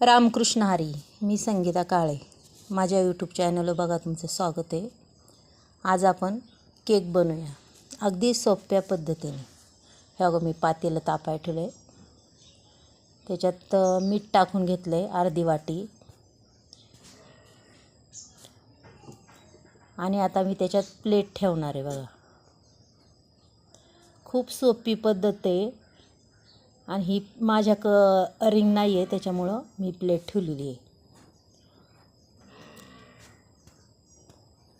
रामकृष्ण हरी मी संगीता काळे. माझ्या यूट्यूब चॅनलवर बघा तुमचं स्वागत आहे. आज आपण केक बनवूया. अगदी सोप्या पद्धतीने. हे अगं मी पातेलं तापाय ठेवलं आहे त्याच्यात मीठ टाकून घेतलं आहे अर्धी वाटी. आणि आता मी त्याच्यात प्लेट ठेवणार आहे बघा. खूप सोपी पद्धत आहे. आणि ही माझ्याक रिंग नाही आहे त्याच्यामुळं मी प्लेट ठेवलेली आहे.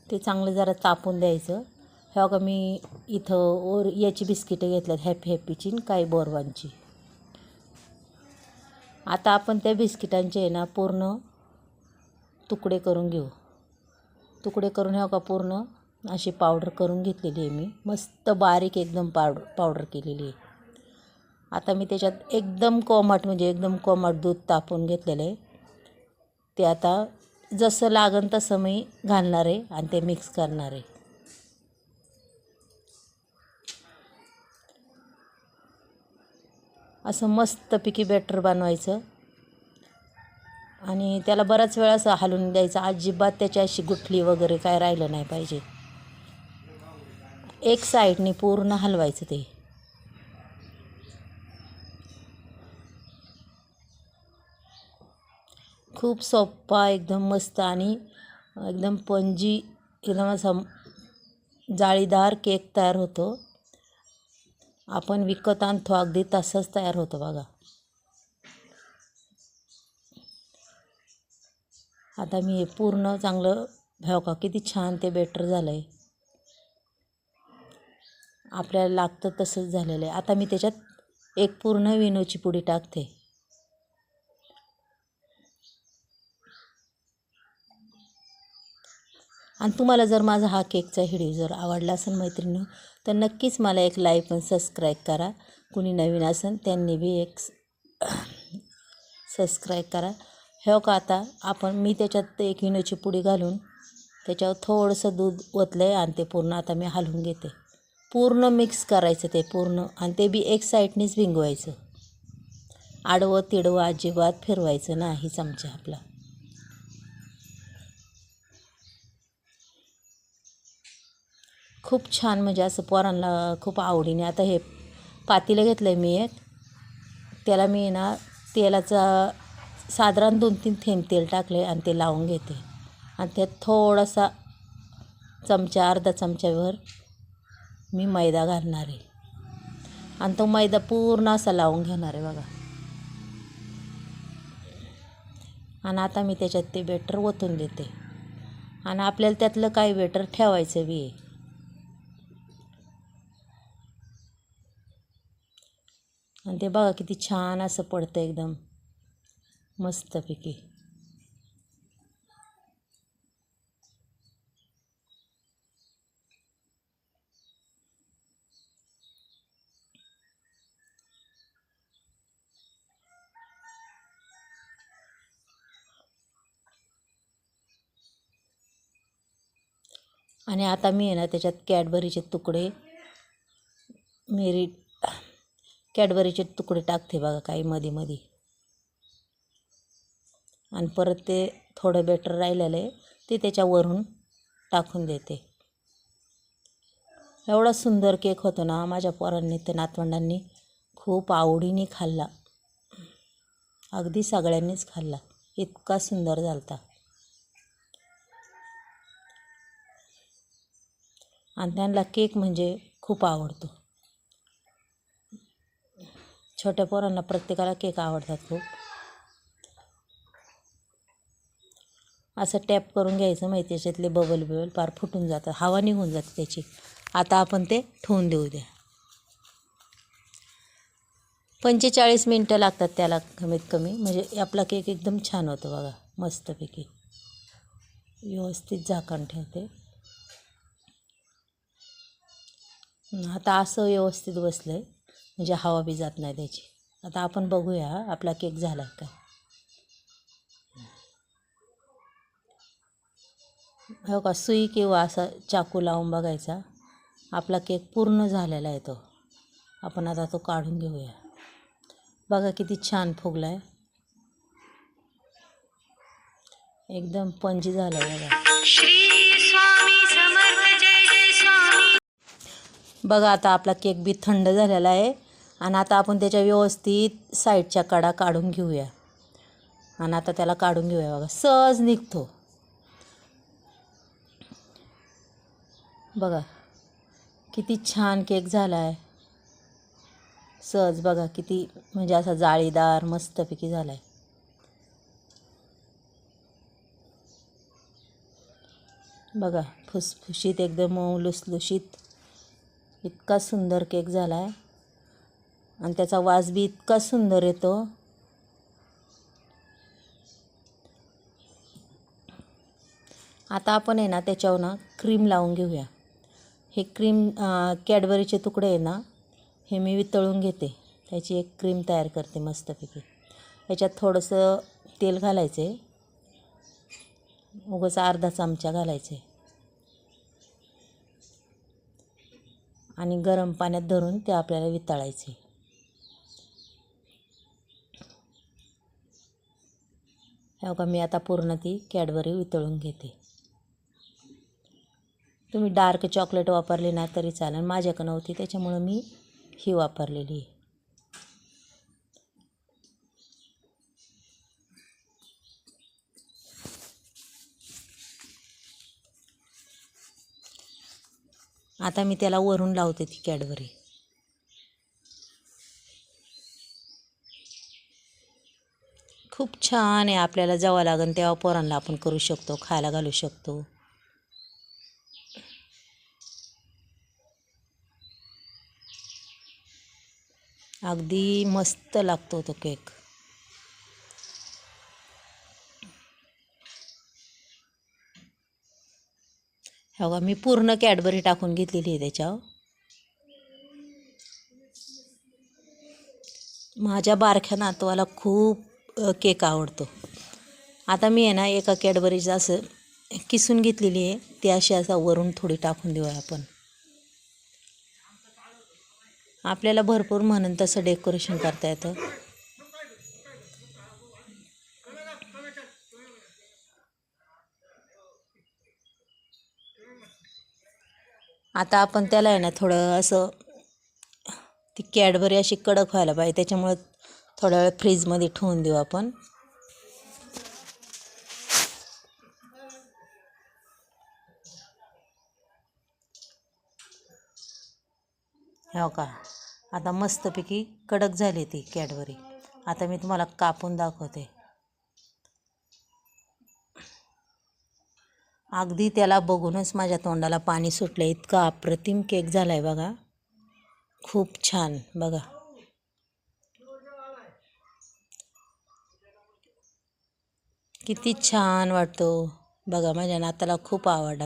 ते चांगलं जरा तापून द्यायचं. ह्या का मी इथं ओर याची बिस्किटं घेतल्यात हॅपी हॅपीची आणि काही बोरवांची. आता आपण त्या बिस्किटांचे आहे ना पूर्ण तुकडे करून घेऊ. तुकडे करून ह्या बघा पूर्ण अशी पावडर करून घेतलेली आहे मी. मस्त बारीक एकदम पावडर पावडर केलेली आहे. आता मी त्याच्यात एकदम कोमट म्हणजे एकदम कोमट दूध तापून घेतलेलं आहे. ते आता जसं लागन तसं मी घालणार आहे आणि ते मिक्स करणार आहे. असं मस्तपैकी बॅटर बनवायचं. आणि त्याला बराच वेळ असं हलवून द्यायचं. अजिबात त्याची अशी गुठली वगैरे काय राहिलं नाही पाहिजे. एक साईडने पूर्ण हलवायचं ते. खूप सोप्पा एकदम मस्त आणि एकदम पंजी एकदम असा जाळीदार केक तयार होतो. आपण विकत आणतो अगदी तसंच तयार होतो बघा. आता मी हे पूर्ण चांगलं हो का किती छान ते बेटर झालं आहे आपल्याला लागतं तसंच झालेलं आहे. आता मी त्याच्यात एक पूर्ण विनोची पुडी टाकते. आणि तुम्हाला जर माझा हा केकचा व्हिडिओ जर आवडला असेल मैत्रिणी तर नक्कीच मला एक लाईक पण सबस्क्राईब करा. कुणी नवीन असेल त्यांनी बी एक सबस्क्राईब करा. हो का आता? आपण मी त्याच्यात एक विनोची पुडी घालून त्याच्यावर थोडंसं दूध ओतलं आहे आणि ते पूर्ण आता मी हलवून घेते. पूर्ण मिक्स करायचं ते पूर्ण आणि ते बी एक साईडनीच भिंगवायचं. आडवं तिडवं अजिबात फिरवायचं नाही चमचा आपला. खूप छान म्हणजे असं पोरांना खूप आवडीने. आता हे पातेलं घेतलं आहे मी एक. त्याला मी ना तेलाचा साधारण दोन तीन थेंब तेल टाकले आणि ते लावून घेते. आणि त्यात थोडासा चमचा अर्धा चमच्यावर मी मैदा घालणार आहे. आणि तो मैदा पूर्ण असा लावून घेणार आहे बघा. आणि आता मी त्याच्यात ते बेटर ओतून देते. आणि आपल्याला त्यातलं काही बेटर ठेवायचं बी आहे. आणि ते बघा किती छान असं पडतं एकदम. मस्तपैकी. आणि आता मी आहे ना त्याच्यात कॅडबरीचे तुकडे मेरी कॅडबरीचे तुकडे टाकते बघा काही मध्ये मध्ये आणि परत ते थोडं बेटर राहिलेलं आहे ते त्याच्यावरून टाकून देते. एवढा सुंदर केक होतो ना माझ्या पोरांनी ते नातवंडांनी खूप आवडीने खाल्ला. अगदी सगळ्यांनीच खाल्ला. इतका सुंदर झालता. आणि त्यांना केक म्हणजे खूप आवडतो. छोट्या पोरांना प्रत्येकाला केक आवडतात खूप. असं टॅप करून घ्यायचं माहिती त्याच्यातले बबल बिबल पार फुटून जातात हवा निघून जाते त्याची. आता आपण ते ठेवून देऊ द्या. पंचेचाळीस मिनटं लागतात त्याला कमीत कमी. म्हणजे आपला केक एकदम छान होतो बघा मस्तपैकी. व्यवस्थित झाकण ठेवते. आता असं व्यवस्थित बसलं आहे म्हणजे हवा बी जात नाही त्याची. आता आपण बघूया आपला केक झाला काय. हो का सुई किंवा असा चाकू लावून बघायचा. आपला केक पूर्ण झालेला आहे तो. आपण आता तो काढून घेऊया. बघा किती छान फुगला आहे एकदम पंजी झाला बघा. बघा आता आपला केक बी थंड झालेला आहे. आणि आता आपण त्याच्या व्यवस्थित साईडच्या कडा काढून घेऊया. आणि आता त्याला काढून घेऊया बघा. सहज निघतो. बघा. किती छान केक झाला आहे सहज बघा किती म्हणजे असा जाळीदार मस्तपैकी झाला आहे बघा फुसफुशीत एकदम मऊ लुसलुशीत. इतका सुंदर केक झाला आहे आणि त्याचा वास बी इतका सुंदर येतो. आता आपण आहे ना त्याच्यावर ना क्रीम लावून घेऊया. हे क्रीम कॅडबरीचे तुकडे आहे ना हे मी वितळून घेते. त्याची एक क्रीम तयार करते मस्तपैकी. याच्यात थोडंसं तेल घालायचं. आहे उगाच अर्धा चमचा घालायचे. आणि गरम पाण्यात धरून ते आपल्याला वितळायचे. का मी आता पूर्ण ती कॅडबरी वितळून घेते. तुम्ही डार्क चॉकलेट वापरली ना तरी चालेल. माझ्याकडं नव्हती त्याच्यामुळं मी ही वापरलेली आहे. आता मी त्याला वरून लावते ती कॅडबरी. खूप छान आहे आपल्याला जावं लागेल तेव्हा पोरांना आपण करू शकतो खायला घालू शकतो. अगदी मस्त लागतो तो केक. हो का मी पूर्ण कॅडबरी टाकून घेतलेली आहे त्याच्यावर. माझ्या बारख्या नातवाला खूप केक आवडतो. आता मी आहे ना एका कॅडबरीचं असं किसून घेतलेली आहे. ती अशी असं वरून थोडी टाकून देऊया आपण. आपल्याला भरपूर म्हणून तसं डेकोरेशन करता येतं. आता आपण त्याला आहे ना थोडं असं ती कॅडबरी अशी कडक व्हायला पाहिजे. त्याच्यामुळं थोड्या वेळ फ्रीजमध्ये ठेवून देऊ आपण. हो का? आता मस्तपैकी कडक झाली ती कॅडबरी. आता मी तुम्हाला कापून दाखवते. अगदी त्याला बघूनच माझ्या तोंडाला पाणी सुटलं इतका अप्रतिम केक झाला आहे बघा. खूप छान. बघा. किती छान वाटतो. बघा माझ्या नाताला खूप आवडला.